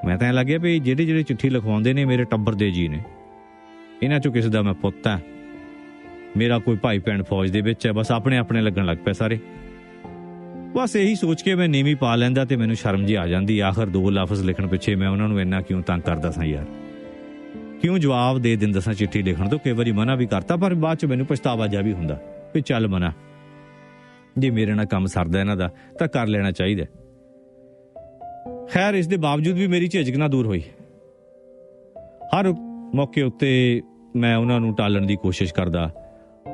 ਮੈਂ ਤਾਂ ਐਂ ਲੱਗਿਆ ਵੀ ਜਿਹੜੇ ਜਿਹੜੇ ਚਿੱਠੀ ਲਿਖਵਾਉਂਦੇ ਨੇ ਮੇਰੇ ਟੱਬਰ ਦੇ ਜੀ ਨੇ, ਇਹਨਾਂ ਚੋਂ ਕਿਸੇ ਦਾ ਮੈਂ ਪੁੱਤ ਆ ਮੇਰਾ ਕੋਈ ਭਾਈ ਭੈਣ ਫੌਜ ਦੇ ਵਿੱਚ ਹੈ, ਬਸ ਆਪਣੇ ਆਪਣੇ ਲੱਗਣ ਲੱਗ ਪਏ ਸਾਰੇ। ਬਸ ਇਹੀ ਸੋਚ ਕੇ ਮੈਂ ਨੀਵੀਂ ਪਾ ਲੈਂਦਾ ਤੇ ਮੈਨੂੰ ਸ਼ਰਮ ਜੀ ਆ ਜਾਂਦੀ। ਆਖਰ ਦੋ ਲਫ਼ਜ਼ ਲਿਖਣ ਪਿੱਛੇ ਮੈਂ ਉਹਨਾਂ ਨੂੰ ਇੰਨਾ ਕਿਉਂ ਤੰਗ ਕਰਦਾ ਸਾਂ ਯਾਰ? ਕਿਉਂ ਜਵਾਬ ਦੇ ਦਿੰਦਾ ਸਾਂ ਚਿੱਠੀ ਲਿਖਣ ਤੋਂ? ਕਈ ਵਾਰੀ ਮਨਾ ਵੀ ਕਰਤਾ, ਪਰ ਬਾਅਦ ਚ ਮੈਨੂੰ ਪਛਤਾਵਾ ਜਾ ਵੀ ਹੁੰਦਾ ਵੀ ਚੱਲ ਮਨਾ। ਜੇ ਮੇਰੇ ਨਾਲ ਕੰਮ ਸਰਦਾ ਇਹਨਾਂ ਦਾ, ਤਾਂ ਕਰ ਲੈਣਾ ਚਾਹੀਦਾ। ਖੈਰ, ਇਸ ਦੇ ਬਾਵਜੂਦ ਵੀ ਮੇਰੀ ਝਿਜਕ ਨਾ ਦੂਰ ਹੋਈ। ਹਰ ਮੌਕੇ ਉੱਤੇ ਮੈਂ ਉਹਨਾਂ ਨੂੰ ਟਾਲਣ ਦੀ ਕੋਸ਼ਿਸ਼ ਕਰਦਾ।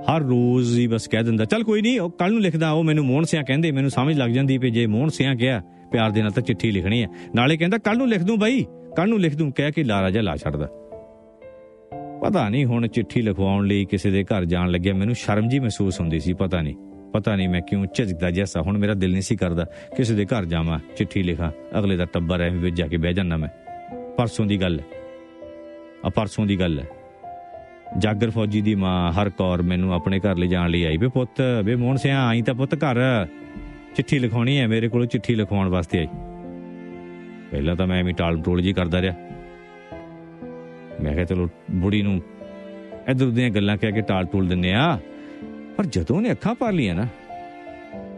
ਹਰ ਰੋਜ਼ ਹੀ ਬਸ ਕਹਿ ਦਿੰਦਾ, ਚੱਲ ਕੋਈ ਨਹੀਂ ਉਹ ਕੱਲ ਨੂੰ ਲਿਖਦਾ, ਉਹ ਮੈਨੂੰ ਮੋਹਨ ਸਿਆ ਕਹਿੰਦੇ, ਮੈਨੂੰ ਸਮਝ ਲੱਗ ਜਾਂਦੀ ਵੀ ਜੇ ਮੋਹਨ ਸਿਆ ਕਿਹਾ ਪਿਆਰ ਦੇ ਨਾਲ ਤਾਂ ਚਿੱਠੀ ਲਿਖਣੀ ਹੈ। ਨਾਲੇ ਕਹਿੰਦਾ ਕੱਲ ਨੂੰ ਲਿਖ ਦੂੰ ਬਾਈ ਕੱਲ ਨੂੰ ਲਿਖ ਦੂੰ, ਕਹਿ ਕੇ ਲਾਰਾ ਜਿਹਾ ਲਾ ਛੱਡਦਾ। ਪਤਾ ਨਹੀਂ ਹੁਣ ਚਿੱਠੀ ਲਿਖਵਾਉਣ ਲਈ ਕਿਸੇ ਦੇ ਘਰ ਜਾਣ ਲੱਗਿਆ, ਮੈਨੂੰ ਸ਼ਰਮ ਜੀ ਮਹਿਸੂਸ ਹੁੰਦੀ ਸੀ, ਪਤਾ ਨਹੀਂ ਪਤਾ ਨਹੀਂ ਮੈਂ ਕਿਉਂ ਝਿਜਕਦਾ ਜੈਸਾ ਹੁਣ ਮੇਰਾ ਦਿਲ ਨਹੀਂ ਸੀ ਕਰਦਾ ਕਿਸੇ ਦੇ ਘਰ ਜਾਵਾਂ, ਚਿੱਠੀ ਲਿਖਾਂ, ਅਗਲੇ ਦਾ ਟੱਬਰ ਐਵੇਂ ਵਿੱਚ ਜਾ ਕੇ ਬਹਿ ਜਾਣਾ ਮੈਂ। ਪਰਸੋਂ ਦੀ ਗੱਲ ਹੈ ਆ ਪਰਸੋਂ ਦੀ ਗੱਲ ਹੈ। ਜਾਗਰ ਫੌਜੀ ਦੀ ਮਾਂ ਹਰ ਕੌਰ ਮੈਨੂੰ ਆਪਣੇ ਘਰ ਲੈ ਜਾਣ ਲਈ ਆਈ। ਵੇ ਪੁੱਤ, ਵੇ ਮੋਹਨ ਸਿਆ, ਆਈ ਤਾਂ ਪੁੱਤ ਘਰ। ਚਿੱਠੀ ਲਿਖਾਉਣੀ ਹੈ ਮੇਰੇ ਕੋਲ ਚਿੱਠੀ ਲਿਖਵਾਉਣ ਵਾਸਤੇ ਆਈ। ਪਹਿਲਾਂ ਤਾਂ ਮੈਂ ਐਵੇਂ ਟਾਲ ਟੋਲ ਜੀ ਕਰਦਾ ਰਿਹਾ। ਮੈਂ ਕਿਹਾ, ਚਲੋ ਬੁੜੀ ਨੂੰ ਇਧਰ ਦੀਆਂ ਗੱਲਾਂ ਕਹਿ ਕੇ ਟਾਲ ਟੋਲ ਦਿੰਨੇ ਆ। ਪਰ ਜਦੋਂ ਉਹਨੇ ਅੱਖਾਂ ਭਰ ਲਈਆਂ ਨਾ,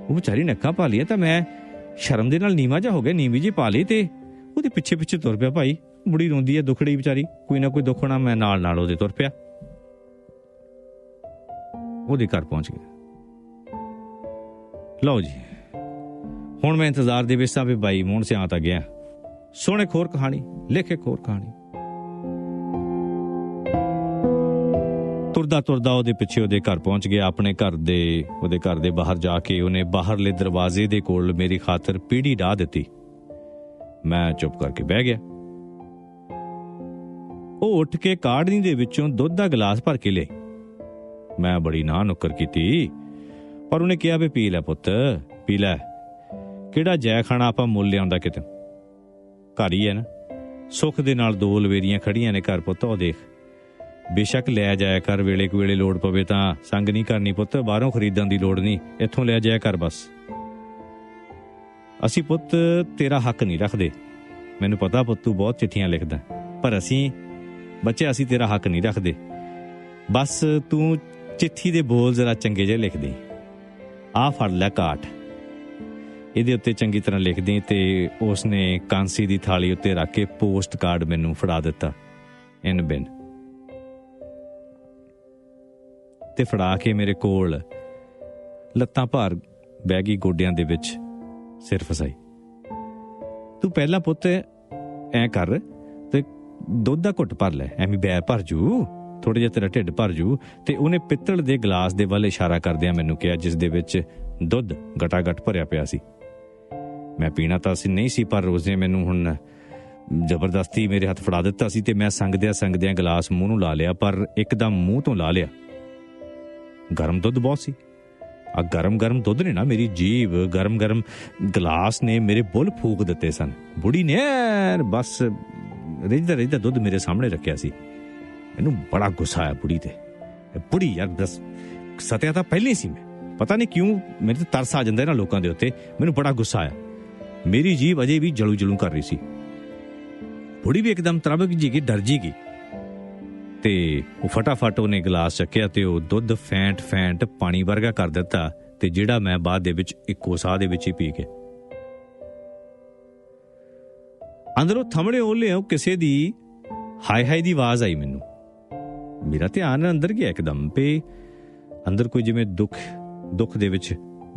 ਉਹ ਵਿਚਾਰੀ ਨੇ ਅੱਖਾਂ ਭਰ ਲਈਆਂ ਤਾਂ ਮੈਂ ਸ਼ਰਮ ਦੇ ਨਾਲ ਨੀਵਾ ਜਾ ਹੋ ਗਿਆ, ਨੀਵੀਂ ਜੀ ਪਾ ਲਈ ਤੇ ਉਹਦੇ ਪਿੱਛੇ ਪਿੱਛੇ ਤੁਰ ਪਿਆ ਭਾਈ। ਬੁੜੀ ਰੋਂਦੀ ਹੈ ਦੁਖੜੀ ਵਿਚਾਰੀ, ਕੋਈ ਨਾ ਕੋਈ ਦੁੱਖਣਾ ਮੈਂ ਨਾਲ ਨਾਲ ਉਹਦੇ ਤੁਰ ਪਿਆ। ਉਹਦੇ ਘਰ ਪਹੁੰਚ ਗਿਆ ਲਓ ਜੀ, ਹੁਣ ਮੈਂ ਇੰਤਜ਼ਾਰ ਦੇ ਵਿੱਚ ਸਾਂ ਵੀ ਬਾਈ ਮੋਹਨ ਸਿਆਂ ਤਾਂ ਗਿਆ। ਸੋਹਣੇ ਖੋਰ ਕਹਾਣੀ, ਲਿਖੇ ਖੋਰ ਕਹਾਣੀ। ਤੁਰਦਾ ਤੁਰਦਾ ਉਹਦੇ ਪਿੱਛੇ ਉਹਦੇ ਘਰ ਪਹੁੰਚ ਗਿਆ, ਆਪਣੇ ਘਰ ਦੇ, ਉਹਦੇ ਘਰ ਦੇ ਬਾਹਰ ਜਾ ਕੇ ਉਹਨੇ ਬਾਹਰਲੇ ਦਰਵਾਜ਼ੇ ਦੇ ਕੋਲ ਮੇਰੀ ਖਾਤਰ ਪੀੜੀ ਢਾ ਦਿੱਤੀ। ਮੈਂ ਚੁੱਪ ਕਰਕੇ ਬਹਿ ਗਿਆ। ਉਹ ਉੱਠ ਕੇ ਕਾੜਨੀ ਦੇ ਵਿੱਚੋਂ ਦੁੱਧ ਦਾ ਗਲਾਸ ਭਰ ਕੇ ਲਿਆਈ ਮੈਂ ਬੜੀ ਨਾ ਨੁੱਕਰ ਕੀਤੀ, ਪਰ ਉਹਨੇ ਕਿਹਾ ਵੀ ਪੀ ਲੈ ਪੁੱਤ, ਪੀ ਲੈ। ਕਿਹੜਾ ਜੈ ਖਾਣਾ ਆਪਾਂ ਮੁੱਲ ਲਿਆਉਂਦਾ ਕਿਤੇ? ਘਰ ਹੀ ਹੈ ਨਾ। ਸੁੱਖ ਦੇ ਨਾਲ ਦੋ ਲਵੇਰੀਆਂ ਖੜੀਆਂ ਨੇ ਘਰ ਪੁੱਤ, ਉਹ ਦੇਖ। ਬੇਸ਼ੱਕ ਲੈ ਜਾਇਆ ਕਰ, ਵੇਲੇ ਕੁ ਵੇਲੇ ਲੋੜ ਪਵੇ ਤਾਂ ਸੰਗ ਨਹੀਂ ਕਰਨੀ ਪੁੱਤ, ਬਾਹਰੋਂ ਖਰੀਦਣ ਦੀ ਲੋੜ ਨਹੀਂ, ਇੱਥੋਂ ਲੈ ਜਾਇਆ ਕਰ ਬਸ। ਅਸੀਂ ਪੁੱਤ, ਤੇਰਾ ਹੱਕ ਨਹੀਂ ਰੱਖਦੇ। ਮੈਨੂੰ ਪਤਾ ਪੁੱਤ, ਤੂੰ ਬਹੁਤ ਚਿੱਠੀਆਂ ਲਿਖਦਾ, ਪਰ ਅਸੀਂ ਬੱਚੇ ਅਸੀਂ ਤੇਰਾ ਹੱਕ ਨਹੀਂ ਰੱਖਦੇ। ਬਸ ਤੂੰ ਚਿੱਠੀ ਦੇ ਬੋਲ ਜ਼ਰਾ ਚੰਗੇ ਜਿਹੇ ਲਿਖ ਦੇ ਆ ਫੜ ਲੈ ਕਾਟ ਇਹਦੇ ਉੱਤੇ ਚੰਗੀ ਤਰ੍ਹਾਂ ਲਿਖ ਦੇ ਤੇ ਉਸਨੇ ਕਾਂਸੀ ਦੀ ਥਾਲੀ ਉੱਤੇ ਰੱਖ ਕੇ ਪੋਸਟ ਕਾਰਡ ਮੈਨੂੰ ਫੜਾ ਦਿੱਤਾ। ਇਨ ਬਿਨ। ਤੇ ਫੜਾ ਕੇ ਮੇਰੇ ਕੋਲ ਲੱਤਾਂ ਭਾਰ ਬਹਿ ਗਈ ਗੋਡਿਆਂ ਦੇ ਵਿੱਚ, ਸਿਰ ਫਸਾਈ। ਤੂੰ ਪਹਿਲਾਂ ਪੁੱਤ ਐ ਕਰ ਤੇ ਦੁੱਧ ਦਾ ਘੁੱਟ ਭਰ ਲੈ, ਐਵੇਂ ਬੈ ਭਰ ਜੂ। ਥੋੜਾ ਜਿਹਾ ਤੇਰਾ ਢਿੱਡ ਭਰ ਜੂ ਤੇ ਉਹਨੇ ਪਿੱਤਲ ਦੇ ਗਲਾਸ ਦੇ ਵੱਲ ਇਸ਼ਾਰਾ ਕਰਦਿਆਂ ਮੈਨੂੰ ਕਿਹਾ, ਜਿਸ ਦੇ ਵਿੱਚ ਦੁੱਧ ਗਟਾਗਟ ਭਰਿਆ ਪਿਆ ਸੀ। ਮੈਂ ਪੀਣਾ ਤਾਂ ਸੀ, ਨਹੀਂ ਸੀ, ਪਰ ਰੋਜ਼ ਮੈਨੂੰ ਹੁਣ ਜ਼ਬਰਦਸਤੀ ਮੇਰੇ ਹੱਥ ਫੜਾ ਦਿੱਤਾ ਸੀ ਤੇ ਮੈਂ ਸੰਗਦਿਆਂ ਸੰਗਦਿਆਂ ਗਲਾਸ ਮੂੰਹ ਨੂੰ ਲਾ ਲਿਆ, ਪਰ ਇੱਕਦਮ ਮੂੰਹ ਤੋਂ ਲਾ ਲਿਆ। ਗਰਮ ਦੁੱਧ ਬਹੁਤ ਸੀ। ਆ ਗਰਮ ਗਰਮ ਦੁੱਧ ਨੇ ਨਾ ਮੇਰੀ ਜੀਭ, ਗਰਮ ਗਰਮ ਗਲਾਸ ਨੇ ਮੇਰੇ ਬੁੱਲ ਫੂਕ ਦਿੱਤੇ ਸਨ। ਬੁੜੀ ਨੇ ਬਸ ਰਿੱਝਦਾ ਰਿੱਝਦਾ ਦੁੱਧ ਮੇਰੇ ਸਾਹਮਣੇ ਰੱਖਿਆ ਸੀ। ਮੈਨੂੰ ਬੜਾ ਗੁੱਸਾ ਆਇਆ ਬੁੜੀ ਤੇ। ਬੁੜੀ ਯਾਰ ਦੱਸ, ਸਤਿਆ ਤਾਂ ਪਹਿਲੇ ਸੀ ਮੈਂ। ਪਤਾ ਨਹੀਂ ਕਿਉਂ ਮੇਰੇ ਤੇ ਤਰਸ ਆ ਜਾਂਦਾ ਇਹਨਾਂ ਲੋਕਾਂ ਦੇ ਉੱਤੇ। ਮੈਨੂੰ ਬੜਾ ਗੁੱਸਾ ਆਇਆ। ਮੇਰੀ ਜੀਭ ਅਜੇ ਵੀ ਜਲੂ ਜਲੂ ਕਰ ਰਹੀ ਸੀ। ਬੁੜੀ ਵੀ ਇੱਕਦਮ ਤਰਬਕ ਜੀ ਗਈ, ਡਰ ਜੀ ਗਈ। ਤੇ ਉਹ ਫਟਾਫਟ ਉਹਨੇ ਗਲਾਸ ਚੱਕਿਆ ਤੇ ਉਹ ਦੁੱਧ ਫੈਂਟ ਫੈਂਟ ਪਾਣੀ ਵਰਗਾ ਕਰ ਦਿੱਤਾ ਤੇ ਜਿਹੜਾ ਮੈਂ ਬਾਅਦ ਦੇ ਵਿੱਚ ਇੱਕੋ ਸਾਹ ਦੇ ਵਿੱਚ ਹੀ ਪੀ ਗਿਆ। ਅੰਦਰੋਂ ਥਮੜੇ ਓਲੇ ਉਹ ਕਿਸੇ ਦੀ ਹਾਈ ਹਾਈ ਦੀ ਆਵਾਜ਼ ਆਈ ਮੈਨੂੰ। ਮੇਰਾ ਧਿਆਨ ਅੰਦਰ ਗਿਆ ਇੱਕਦਮ ਪੇ ਅੰਦਰ ਕੋਈ ਜਿਵੇਂ ਦੁੱਖ ਦੁੱਖ ਦੇ ਵਿੱਚ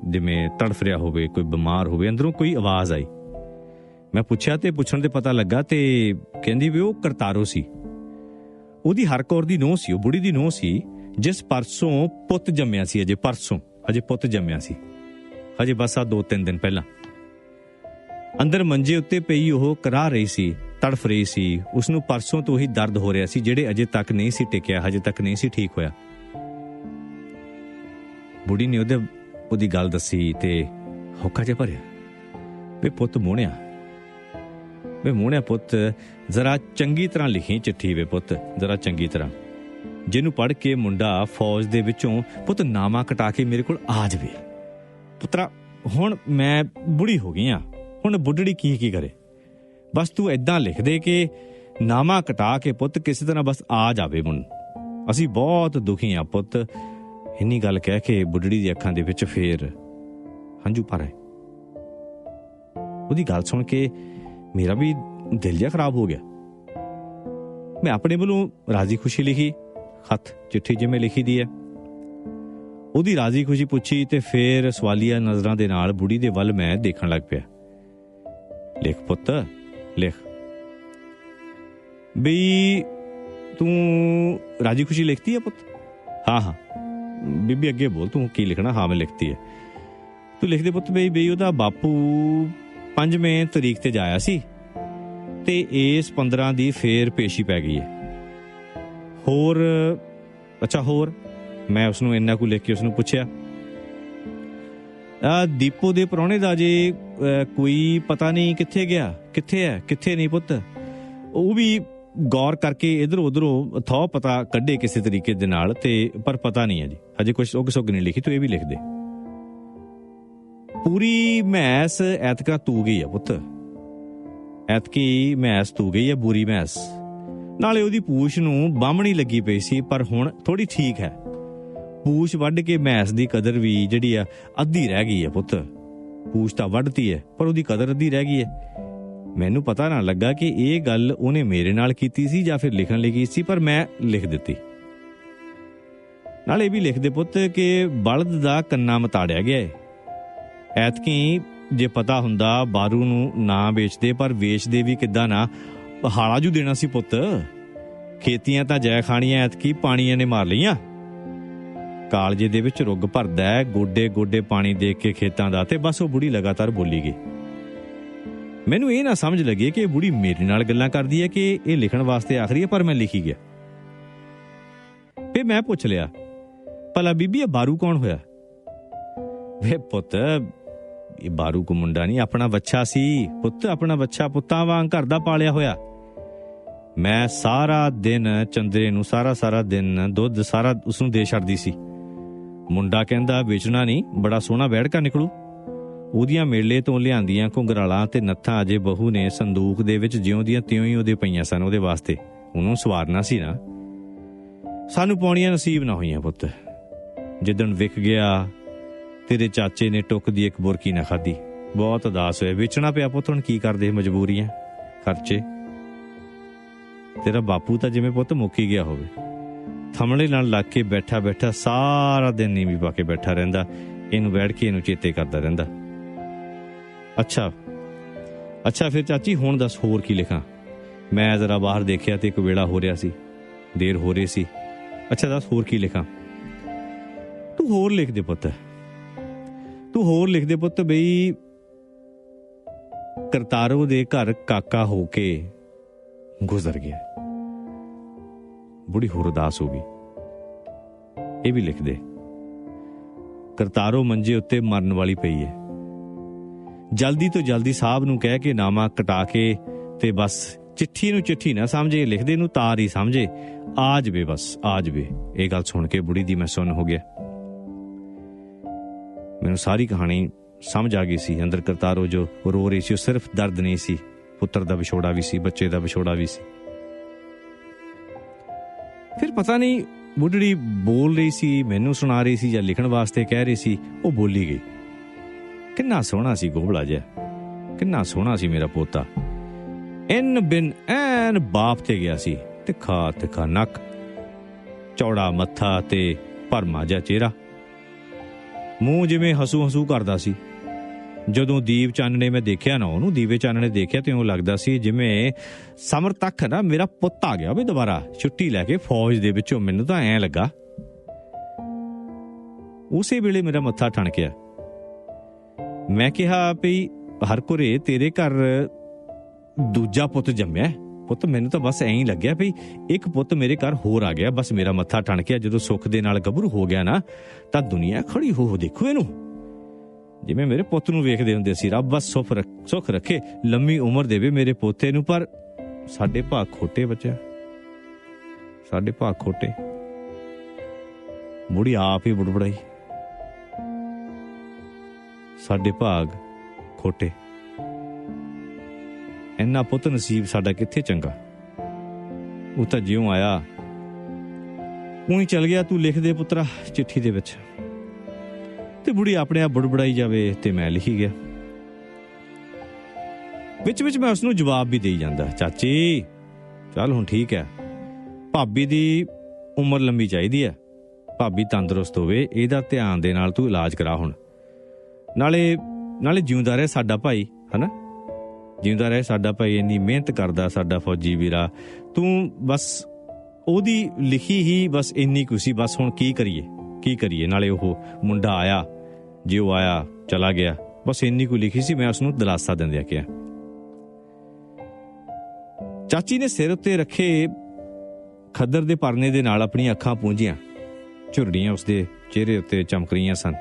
ਜਿਵੇਂ ਤੜਫ ਰਿਹਾ ਹੋਵੇ, ਕੋਈ ਬਿਮਾਰ ਹੋਵੇ, ਅੰਦਰੋਂ ਕੋਈ ਆਵਾਜ਼ ਆਈ। ਮੈਂ ਪੁੱਛਿਆ ਤੇ ਪੁੱਛਣ ਤੇ ਪਤਾ ਲੱਗਾ ਤੇ ਕਹਿੰਦੀ ਵੀ ਉਹ ਕਰਤਾਰੋ ਸੀ। ਉਹਦੀ ਹਰ ਕੌਰ ਦੀ ਨੋਹ ਸੀ, ਉਹ ਬੁੜੀ ਦੀ ਨੋਹ ਸੀ, ਜਿਸ ਪਰਸੋਂ ਪੁੱਤ ਜੰਮਿਆ ਸੀ, ਅਜੇ ਪਰਸੋਂ, ਅਜੇ ਪੁੱਤ ਜੰਮਿਆ ਸੀ। ਅਜੇ ਬਸ ਆ ਦੋ ਤਿੰਨ ਦਿਨ ਪਹਿਲਾਂ। ਅੰਦਰ ਮੰਜੇ ਉੱਤੇ ਪਈ ਉਹ ਕਰਾ ਰਹੀ ਸੀ। ਤੜਫ ਰਹੀ ਸੀ। ਉਸ ਨੂੰ ਪਰਸੋਂ ਤੋਂ ਹੀ ਦਰਦ ਹੋ ਰਿਹਾ ਸੀ, ਜਿਹੜੇ ਅਜੇ ਤੱਕ ਨਹੀਂ ਸੀ ਟਿਕਿਆ, ਹਜੇ ਤੱਕ ਨਹੀਂ ਸੀ ਠੀਕ ਹੋਇਆ। ਬੁੜੀ ਨੇ ਉਹਦੇ, ਉਹਦੀ ਗੱਲ ਦੱਸੀ ਤੇ ਹੋਕਾ ਜਿਹਾ ਭਰਿਆ। ਵੇ ਪੁੱਤ ਮੋਹਣਿਆ, ਵੇ ਮੋਹਣਿਆ ਪੁੱਤ, ਜ਼ਰਾ ਚੰਗੀ ਤਰ੍ਹਾਂ ਲਿਖੀ ਚਿੱਠੀ ਵੇ ਪੁੱਤ, ਜ਼ਰਾ ਚੰਗੀ ਤਰ੍ਹਾਂ। ਜਿਹਨੂੰ ਪੜ੍ਹ ਕੇ ਮੁੰਡਾ ਫੌਜ ਦੇ ਵਿੱਚੋਂ, ਪੁੱਤ ਨਾਮਾ ਕਟਾ ਕੇ ਮੇਰੇ ਕੋਲ ਆ ਜਾਵੇ। ਪੁੱਤਰਾ, ਹੁਣ ਮੈਂ ਬੁੜੀ ਹੋ ਗਈ ਆ। ਹੁਣ ਬੁੱਢੜੀ ਕੀ ਕੀ ਕਰੇ? ਬਸ ਤੂੰ ਐਦਾਂ ਲਿਖ ਦੇ ਕਿ ਨਾਮਾ ਕਟਾ ਕੇ ਪੁੱਤ ਕਿਸੇ ਤਰ੍ਹਾਂ ਬਸ ਆ ਜਾਵੇ ਮੁੰਨ। ਅਸੀਂ ਬਹੁਤ ਦੁਖੀ ਆ ਪੁੱਤ। ਇੰਨੀ ਗੱਲ ਕਹਿ ਕੇ ਬੁੱਢੜੀ ਦੀ ਅੱਖਾਂ ਦੇ ਵਿੱਚ ਫੇਰ ਹੰਝੂ ਭਰ ਆਏ। ਉਹਦੀ ਗੱਲ ਸੁਣ ਕੇ ਮੇਰਾ ਵੀ ਦਿਲ ਜਿਹਾ ਖਰਾਬ ਹੋ ਗਿਆ। ਮੈਂ ਆਪਣੇ ਵੱਲੋਂ ਰਾਜ਼ੀ ਖੁਸ਼ੀ ਲਿਖੀ ਖਤ ਚਿੱਠੀ ਜਿਵੇਂ ਲਿਖੀ ਦੀ ਹੈ। ਉਹਦੀ ਰਾਜ਼ੀ ਖੁਸ਼ੀ ਪੁੱਛੀ ਤੇ ਫੇਰ ਸਵਾਲੀਆ ਨਜ਼ਰਾਂ ਦੇ ਨਾਲ ਬੁੜੀ ਦੇ ਵੱਲ ਮੈਂ ਦੇਖਣ ਲੱਗ ਪਿਆ। ਲਿਖ ਪੁੱਤ ਲਿਖ। ਬਈ, ਤੂੰ ਰਾਜੀ ਖੁਸ਼ੀ ਲਿਖਤੀ ਹੈ ਪੁੱਤ? ਹਾਂ ਹਾਂ। ਬੀਬੀ, ਅੱਗੇ ਬੋਲ, ਤੂੰ ਕੀ ਲਿਖਣਾ? ਹਾਂ, ਮੈਂ ਲਿਖਤੀ ਹੈ ਤੂੰ ਲਿਖ ਦੇ ਪੁੱਤ ਬਈ ਬਈ ਉਹਦਾ ਬਾਪੂ ਪੰਜਵੇਂ ਤਰੀਕ ਤੇ ਜਾਇਆ ਸੀ ਤੇ ਇਸ 15 ਦੀ ਫੇਰ ਪੇਸ਼ੀ ਪੈ ਗਈ ਹੈ। ਹੋਰ, ਅੱਛਾ, ਹੋਰ। ਮੈਂ ਉਸ ਨੂੰ ਇੰਨਾ ਕੁ ਲਿਖ ਕੇ ਉਸ ਨੂੰ ਪੁੱਛਿਆ, ਆ ਦੀਪੋ ਦੇ ਪ੍ਰਾਹੁਣੇ ਦਾ ਜੇ ਕੋਈ ਪਤਾ ਨਹੀਂ ਕਿੱਥੇ ਗਿਆ, ਕਿੱਥੇ ਹੈ, ਕਿੱਥੇ ਨਹੀਂ ਪੁੱਤ। ਉਹ ਵੀ ਗੌਰ ਕਰਕੇ ਇਧਰ ਉਧਰੋਂ ਥੋ ਪਤਾ ਕੱਢੇ ਕਿਸੇ ਤਰੀਕੇ ਦੇ ਨਾਲ ਤੇ ਪਰ ਪਤਾ ਨਹੀਂ ਹੈ ਜੀ। ਹਜੇ ਕੁਝ ਉਹ ਸੁੱਗ ਨਹੀਂ ਲਿਖੀ, ਤੂੰ ਇਹ ਵੀ ਲਿਖ ਦੇ। ਪੂਰੀ ਮੈਸ ਐਤਕਾ ਤੂ ਗਈ ਆ ਪੁੱਤ। ਐਤਕੀ ਮੈਸ ਤੂ ਗਈ ਆ, ਬੂਰੀ ਮੈਸ। ਨਾਲੇ ਉਹਦੀ ਪੂਛ ਨੂੰ ਬਾਹਮਣੀ ਲੱਗੀ ਪਈ ਸੀ, ਪਰ ਹੁਣ ਥੋੜੀ ਠੀਕ ਹੈ। ਪੂਛ ਵੱਢ ਕੇ ਮੈਸ ਦੀ ਕਦਰ ਵੀ ਜਿਹੜੀ ਆ, ਅੱਧੀ ਰਹਿ ਗਈ ਹੈ ਪੁੱਤ। ਪੂਛ ਤਾਂ ਵੱਢਤੀ ਹੈ ਪਰ ਉਹਦੀ ਕਦਰ ਅੱਧੀ ਰਹਿ ਗਈ ਹੈ ਮੈਨੂੰ ਪਤਾ ਨਾ ਲੱਗਾ ਕਿ ਇਹ ਗੱਲ ਉਹਨੇ ਮੇਰੇ ਨਾਲ ਕੀਤੀ ਸੀ ਜਾਂ ਫਿਰ ਲਿਖਣ ਲਈ ਕੀਤੀ ਸੀ, ਪਰ ਮੈਂ ਲਿਖ ਦਿੱਤੀ। ਨਾਲ ਇਹ ਵੀ ਲਿਖਦੇ ਪੁੱਤ ਕਿ ਬਲਦ ਦਾ ਕੰਨਾ ਮਤਾੜਿਆ ਗਿਆ ਹੈ ਐਤਕੀ ਜੇ ਪਤਾ ਹੁੰਦਾ ਬਾਰੂ ਨੂੰ ਨਾ ਵੇਚਦੇ, ਪਰ ਵੇਚਦੇ ਵੀ ਕਿੱਦਾਂ ਨਾ? ਹਾਲਾ ਜੂ ਦੇਣਾ ਸੀ ਪੁੱਤ। ਖੇਤੀਆਂ ਤਾਂ ਜੈ ਖਾਣੀਆਂ ਐਤਕੀ, ਪਾਣੀਆਂ ਨੇ ਮਾਰ ਲਈਆਂ। ਕਾਲਜੇ ਦੇ ਵਿੱਚ ਰੁੱਗ ਭਰਦਾ ਹੈ, ਗੋਡੇ ਗੋਡੇ ਪਾਣੀ ਦੇ ਕੇ ਖੇਤਾਂ ਦਾ ਤੇ ਬਸ ਉਹ ਬੁੜੀ ਲਗਾਤਾਰ ਬੋਲੀ ਗਈ। ਮੈਨੂੰ ਇਹ ਨਾ ਸਮਝ ਲੱਗੀ ਕਿ ਇਹ ਬੁੜੀ ਮੇਰੇ ਨਾਲ ਗੱਲਾਂ ਕਰਦੀ ਹੈ ਕਿ ਇਹ ਲਿਖਣ ਵਾਸਤੇ ਆਖਰੀ ਹੈ, ਪਰ ਮੈਂ ਲਿਖੀ ਗਿਆ। ਫੇ ਮੈਂ ਪੁੱਛ ਲਿਆ, ਭਲਾ ਬੀਬੀ, ਇਹ ਬਾਰੂ ਕੌਣ ਹੋਇਆ? ਵੇ ਪੁੱਤ, ਇਹ ਬਾਰੂ ਕੋ ਮੁੰਡਾ ਨਹੀਂ, ਆਪਣਾ ਬੱਚਾ ਸੀ। ਪੁੱਤ, ਆਪਣਾ ਬੱਚਾ ਪੁੱਤਾਂ ਵਾਂਗ ਘਰ ਦਾ ਪਾਲਿਆ ਹੋਇਆ। ਮੈਂ ਸਾਰਾ ਦਿਨ ਚੰਦਰੇ ਨੂੰ, ਸਾਰਾ ਸਾਰਾ ਦਿਨ ਦੁੱਧ, ਸਾਰਾ ਉਸ ਨੂੰ ਦੇ ਛੱਡਦੀ ਸੀ। ਮੁੰਡਾ ਕਹਿੰਦਾ, ਵੇਚਣਾ ਨਹੀਂ, ਬੜਾ ਸੋਹਣਾ ਬੈਠਕਾ ਨਿਕਲੂ। ਉਹਦੀਆਂ ਮੇਲੇ ਤੋਂ ਲਿਆਂਦੀਆਂ ਘੁੰਗਰਾਲਾਂ ਤੇ ਨੱਥਾਂ ਅਜੇ ਬਹੂ ਨੇ ਸੰਦੂਕ ਦੇ ਵਿੱਚ ਜਿਉਂ ਦੀਆਂ ਤਿਉਂ ਹੀ ਉਹਦੇ ਪਈਆਂ ਸਨ ਉਹਦੇ ਵਾਸਤੇ। ਉਹਨੂੰ ਸਵਾਰਨਾ ਸੀ ਨਾ। ਸਾਨੂੰ ਪਾਉਣੀਆਂ ਨਸੀਬ ਨਾ ਹੋਈਆਂ ਪੁੱਤ। ਜਿੱਦਣ ਵਿਕ ਗਿਆ, ਤੇਰੇ ਚਾਚੇ ਨੇ ਟੁੱਕ ਦੀ ਇੱਕ ਬੁਰਕੀ ਨਾ ਖਾਦੀ ਬਹੁਤ ਉਦਾਸ ਹੋਇਆ। ਵੇਚਣਾ ਪਿਆ ਪੁੱਤ, ਹੁਣ ਕੀ ਕਰਦੇ ਮਜਬੂਰੀਆਂ? ਖਰਚੇ? ਤੇਰਾ ਬਾਪੂ ਤਾਂ ਜਿਵੇਂ ਪੁੱਤ ਮੁੱਕ ਹੀ ਗਿਆ ਹੋਵੇ। ਥਮਲੇ ਨਾਲ ਲੱਗ ਕੇ ਬੈਠਾ ਬੈਠਾ ਸਾਰਾ ਦਿਨ ਨੀਵੀਂ ਪਾ ਕੇ ਬੈਠਾ ਰਹਿੰਦਾ, ਇਹਨੂੰ ਬੈਠ ਕੇ ਇਹਨੂੰ ਚੇਤੇ ਕਰਦਾ ਰਹਿੰਦਾ। ਅੱਛਾ ਅੱਛਾ, ਫਿਰ ਚਾਚੀ ਹੁਣ ਦੱਸ ਹੋਰ ਕੀ ਲਿਖਾਂ? ਮੈਂ ਜ਼ਰਾ ਬਾਹਰ ਦੇਖਿਆ ਤੇ ਇੱਕ ਵੇਲਾ ਹੋ ਰਿਹਾ ਸੀ, ਦੇਰ ਹੋ ਰਹੀ ਸੀ। ਅੱਛਾ, ਦੱਸ ਹੋਰ ਕੀ ਲਿਖਾਂ? ਤੂੰ ਹੋਰ ਲਿਖ ਦੇ ਪੁੱਤ। ਤੂੰ ਹੋਰ ਲਿਖ ਦੇ ਪੁੱਤ ਬਈ, ਕਰਤਾਰੋ ਦੇ ਘਰ ਕਾਕਾ ਹੋ ਕੇ ਗੁਜ਼ਰ ਗਿਆ। ਬੁੜੀ ਹੋਰ ਉਦਾਸ ਹੋ ਗਈ। ਇਹ ਵੀ ਲਿਖ ਦੇ। ਕਰਤਾਰੋ ਮੰਜੇ ਉੱਤੇ ਮਰਨ ਵਾਲੀ ਪਈ ਹੈ ਜਲਦੀ ਤੋਂ ਜਲਦੀ ਸਾਹਿਬ ਨੂੰ ਕਹਿ ਕੇ ਨਾਮਾ ਕਟਾ ਕੇ ਤੇ ਬਸ ਚਿੱਠੀ ਨੂੰ ਚਿੱਠੀ ਨਾ ਸਮਝੇ ਲਿਖਦੇ ਨੂੰ ਤਾਰ ਹੀ ਸਮਝੇ। ਆ ਜਵੇ ਬਸ, ਆ ਜਵੇ। ਇਹ ਗੱਲ ਸੁਣ ਕੇ ਬੁੜੀ ਦੀ ਮੈਂ ਸੁਣ ਹੋ ਗਿਆ। ਮੈਨੂੰ ਸਾਰੀ ਕਹਾਣੀ ਸਮਝ ਆ ਗਈ ਸੀ। ਅੰਦਰ ਕਰਤਾਰੋ ਜੋ ਰੋ ਰਹੀ ਸੀ, ਉਹ ਸਿਰਫ ਦਰਦ ਨਹੀਂ ਸੀ। ਪੁੱਤਰ ਦਾ ਵਿਛੋੜਾ ਵੀ ਸੀ, ਬੱਚੇ ਦਾ ਵਿਛੋੜਾ ਵੀ ਸੀ। ਫਿਰ ਪਤਾ ਨਹੀਂ ਬੁੱਢੜੀ ਬੋਲ ਰਹੀ ਸੀ, ਮੈਨੂੰ ਸੁਣਾ ਰਹੀ ਸੀ ਜਾਂ ਲਿਖਣ ਵਾਸਤੇ ਕਹਿ ਰਹੀ ਸੀ, ਉਹ ਬੋਲੀ ਗਈ। ਕਿੰਨਾ ਸੋਹਣਾ ਸੀ ਗੋਬਲਾ ਜਿਹਾ। ਕਿੰਨਾ ਸੋਹਣਾ ਸੀ ਮੇਰਾ ਪੋਤਾ। ਇਨ ਬਿਨ ਐਨ ਬਾਪ ਤੇ ਗਿਆ ਸੀ ਤਿੱਖਾ ਤਿੱਖਾ ਨੱਕ। ਚੌੜਾ ਮੱਥਾ ਤੇ ਭਰਮਾ ਜਿਹਾ ਚਿਹਰਾ। ਮੂੰਹ ਜਿਵੇਂ ਹਸੂ ਹਸੂ ਕਰਦਾ ਸੀ। ਜਦੋਂ ਦੀਪ ਚਾਨਣੇ ਮੈਂ ਦੇਖਿਆ ਨਾ ਉਹਨੂੰ, ਦੀਵੇ ਚਾਨਣੇ ਦੇਖਿਆ ਤੇ ਉਹ ਲੱਗਦਾ ਸੀ ਜਿਵੇਂ ਸਮਰ ਤੱਕ ਨਾ ਮੇਰਾ ਪੁੱਤ ਆ ਗਿਆ ਵੀ ਦੁਬਾਰਾ, ਛੁੱਟੀ ਲੈ ਕੇ ਫੌਜ ਦੇ ਵਿੱਚੋਂ। ਮੈਨੂੰ ਤਾਂ ਐਂ ਲੱਗਾ। ਉਸੇ ਵੇਲੇ ਮੇਰਾ ਮੱਥਾ ਠਣਕਿਆ। ਮੈਂ ਕਿਹਾ ਵੀ ਹਰ ਕੋਰੇ ਤੇਰੇ ਘਰ ਦੂਜਾ ਪੁੱਤ ਜੰਮਿਆ ਪੁੱਤ, ਮੈਨੂੰ ਤਾਂ ਬਸ ਐਂ ਹੀ ਲੱਗਿਆ ਵੀ ਇੱਕ ਪੁੱਤ ਮੇਰੇ ਘਰ ਹੋਰ ਆ ਗਿਆ। ਬਸ ਮੇਰਾ ਮੱਥਾ ਠਣਕਿਆ। ਜਦੋਂ ਸੁੱਖ ਦੇ ਨਾਲ ਗੱਭਰੂ ਹੋ ਗਿਆ ਨਾ, ਤਾਂ ਦੁਨੀਆ ਖੜੀ ਹੋ ਹੋ ਦੇਖੋ ਇਹਨੂੰ। ਜਿਵੇਂ ਮੇਰੇ ਪੁੱਤ ਨੂੰ ਵੇਖਦੇ ਹੁੰਦੇ ਸੀ, ਰੱਬ ਬਸ ਸੁਖ ਰੱਖ, ਸੁਖ ਰੱਖੇ, ਲੰਮੀ ਉਮਰ ਦੇਵੇ ਮੇਰੇ ਪੋਤੇ ਨੂੰ, ਪਰ ਸਾਡੇ ਭਾਗ ਖੋਟੇ ਬੱਚਾ ਸਾਡੇ ਭਾਗ ਖੋਟੇ। ਮੁੜੀ ਆਪ ਹੀ ਬੁੜਬੜਾਈ। ਸਾਡੇ ਭਾਗ ਖੋਟੇ। ਇੰਨਾ ਪੁੱਤ ਨਸੀਬ ਸਾਡਾ ਕਿੱਥੇ ਚੰਗਾ? ਉਹ ਤਾਂ ਜਿਉਂ ਆਇਆ, ਉਹੀ ਚਲ ਗਿਆ ਤੂੰ ਲਿਖ ਦੇ ਪੁੱਤਰਾ ਚਿੱਠੀ ਦੇ ਵਿੱਚ। ਤੇ ਬੁੜੀ ਆਪਣੇ ਆਪ ਬੜਬੜਾਈ ਜਾਵੇ ਤੇ ਮੈਂ ਲਿਖੀ ਗਿਆ। ਵਿੱਚ ਵਿੱਚ ਮੈਂ ਉਸ ਨੂੰ ਜਵਾਬ ਵੀ ਦੇਈ ਜਾਂਦਾ, ਚਾਚੀ, ਚੱਲ ਹੁਣ ਠੀਕ ਹੈ। ਭਾਬੀ ਦੀ ਉਮਰ ਲੰਬੀ ਚਾਹੀਦੀ ਹੈ। ਭਾਬੀ ਤੰਦਰੁਸਤ ਹੋਵੇ, ਇਹਦਾ ਧਿਆਨ ਦੇ ਨਾਲ ਤੂੰ ਇਲਾਜ ਕਰਾ ਹੁਣ। ਨਾਲੇ ਨਾਲੇ ਜਿਉਂਦਾ ਰਹੇ ਸਾਡਾ ਭਾਈ, ਹਨਾ? ਜਿਉਂਦਾ ਰਹੇ ਸਾਡਾ ਭਾਈ, ਇੰਨੀ ਮਿਹਨਤ ਕਰਦਾ ਸਾਡਾ ਫੌਜੀ ਵੀਰਾ। ਤੂੰ ਬਸ ਉਹਦੀ ਲਿਖੀ ਹੀ ਬਸ ਇੰਨੀ ਕੁ ਬਸ ਹੁਣ ਕੀ ਕਰੀਏ? ਕੀ ਕਰੀਏ? ਨਾਲੇ ਉਹ ਮੁੰਡਾ ਆਇਆ, ਜੇ ਉਹ ਆਇਆ, ਚਲਾ ਗਿਆ। ਬਸ ਇੰਨੀ ਕੁ ਲਿਖੀ ਸੀ, ਮੈਂ ਉਸ ਨੂੰ ਦਿਲਾਸਾ ਦਿੰਦਿਆ ਕਿਹਾ। ਚਾਚੀ ਨੇ ਸਿਰ ਉੱਤੇ ਰੱਖੇ ਖੱਦਰ ਦੇ ਪਰਨੇ ਦੇ ਨਾਲ ਆਪਣੀਆਂ ਅੱਖਾਂ ਪੂੰਝੀਆਂ। ਝੁਰੜੀਆਂ ਉਸਦੇ ਚਿਹਰੇ ਉੱਤੇ ਚਮਕ ਰਹੀਆਂ ਸਨ।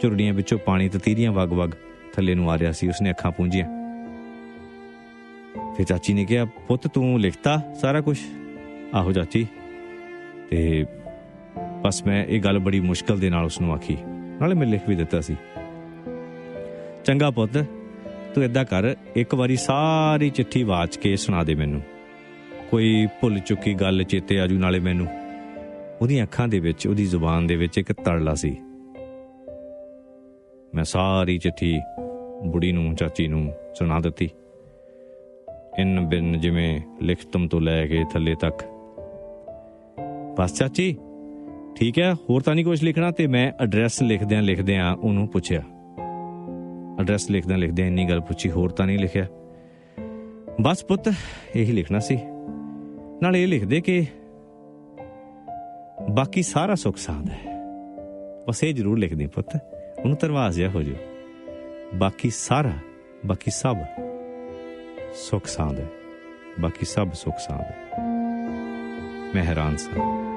ਝੁਰੜੀਆਂ ਵਿੱਚੋਂ ਪਾਣੀ ਤਤੀਰੀਆਂ ਵਗ-ਵਗ ਥੱਲੇ ਨੂੰ ਆ ਰਿਹਾ ਸੀ, ਉਸਨੇ ਅੱਖਾਂ ਪੂੰਝੀਆਂ। ਫਿਰ ਚਾਚੀ ਨੇ ਕਿਹਾ, ਪੁੱਤ, ਤੂੰ ਲਿਖਤਾ ਸਾਰਾ ਕੁਝ ਆਹੋ ਚਾਚੀ, ਤੇ ਬਸ ਮੈਂ ਇਹ ਗੱਲ ਬੜੀ ਮੁਸ਼ਕਲ ਦੇ ਨਾਲ ਉਸ ਨੂੰ ਆਖੀ। ਨਾਲੇ ਮੈਂ ਲਿਖ ਵੀ ਦਿੱਤਾ ਸੀ। ਚੰਗਾ ਪੁੱਤ, ਤੂੰ ਏਦਾਂ ਕਰ, ਇੱਕ ਵਾਰੀ ਸਾਰੀ ਚਿੱਠੀ ਵਾਚ ਕੇ ਸੁਣਾ ਦੇ ਮੈਨੂੰ। ਕੋਈ ਭੁੱਲ ਚੁੱਕੀ ਗੱਲ ਚੇਤੇ ਆਜੂ ਨਾਲੇ ਮੈਨੂੰ। ਉਹਦੀਆਂ ਅੱਖਾਂ ਦੇ ਵਿੱਚ, ਉਹਦੀ ਜ਼ੁਬਾਨ ਦੇ ਵਿੱਚ ਇੱਕ ਤੜਲਾ ਸੀ। ਮੈਂ ਸਾਰੀ ਚਿੱਠੀ ਬੁੜੀ ਨੂੰ, ਚਾਚੀ ਨੂੰ ਸੁਣਾ ਦਿੱਤੀ। ਇਨ ਬਿਨ ਜਿਵੇਂ ਲਿਖਤਮ ਤੋਂ ਲੈ ਕੇ ਥੱਲੇ ਤੱਕ। ਬਸ ਚਾਚੀ ਠੀਕ ਹੈ, ਹੋਰ ਤਾਂ ਨਹੀਂ ਕੁਝ ਲਿਖਣਾ ਤੇ ਮੈਂ ਐਡਰੈਸ ਲਿਖਦਿਆਂ ਲਿਖਦਿਆਂ ਉਹਨੂੰ ਪੁੱਛਿਆ। ਐਡਰੈਸ ਲਿਖਦਿਆਂ ਲਿਖਦਿਆਂ ਇੰਨੀ ਗੱਲ ਪੁੱਛੀ, ਹੋਰ ਤਾਂ ਨਹੀਂ ਲਿਖਿਆ। ਬਸ ਪੁੱਤ, ਇਹੀ ਲਿਖਣਾ ਸੀ। ਨਾਲ ਇਹ ਲਿਖ ਦੇ ਕਿ ਬਾਕੀ ਸਾਰਾ ਸੁੱਖ ਸਾਂਦ ਹੈ। ਬਸ ਇਹ ਜ਼ਰੂਰ ਲਿਖ ਦੇ ਪੁੱਤ, ਉਹਨੂੰ ਤਰਵਾਜ਼ ਜਿਹਾ ਹੋ ਜਾਓ। ਬਾਕੀ ਸਾਰਾ, ਬਾਕੀ ਸਭ ਸੁੱਖ ਸਾਂਦ ਹੈ। ਬਾਕੀ ਸਭ ਸੁੱਖ ਸਾਂਦ ਹੈ। ਮੈਂ ਹੈਰਾਨ ਸਾਂ।